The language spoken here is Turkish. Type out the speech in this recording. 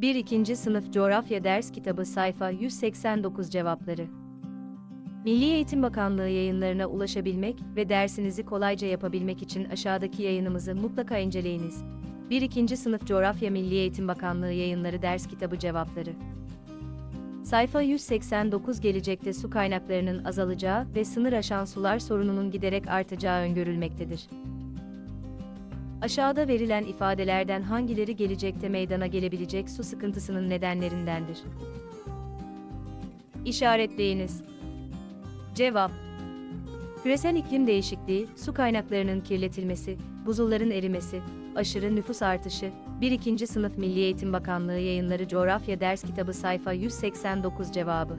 1-2. Sınıf Coğrafya Ders Kitabı Sayfa 189 Cevapları Milli Eğitim Bakanlığı yayınlarına ulaşabilmek ve dersinizi kolayca yapabilmek için aşağıdaki yayınımızı mutlaka inceleyiniz. 1-2. Sınıf Coğrafya Milli Eğitim Bakanlığı Yayınları Ders Kitabı Cevapları Sayfa 189 Gelecekte su kaynaklarının azalacağı ve sınır aşan sular sorununun giderek artacağı öngörülmektedir. Aşağıda verilen ifadelerden hangileri gelecekte meydana gelebilecek su sıkıntısının nedenlerindendir? İşaretleyiniz. Cevap Küresel iklim değişikliği, su kaynaklarının kirletilmesi, buzulların erimesi, aşırı nüfus artışı, 1-2. Sınıf Milli Eğitim Bakanlığı Yayınları Coğrafya Ders Kitabı sayfa 189 cevabı.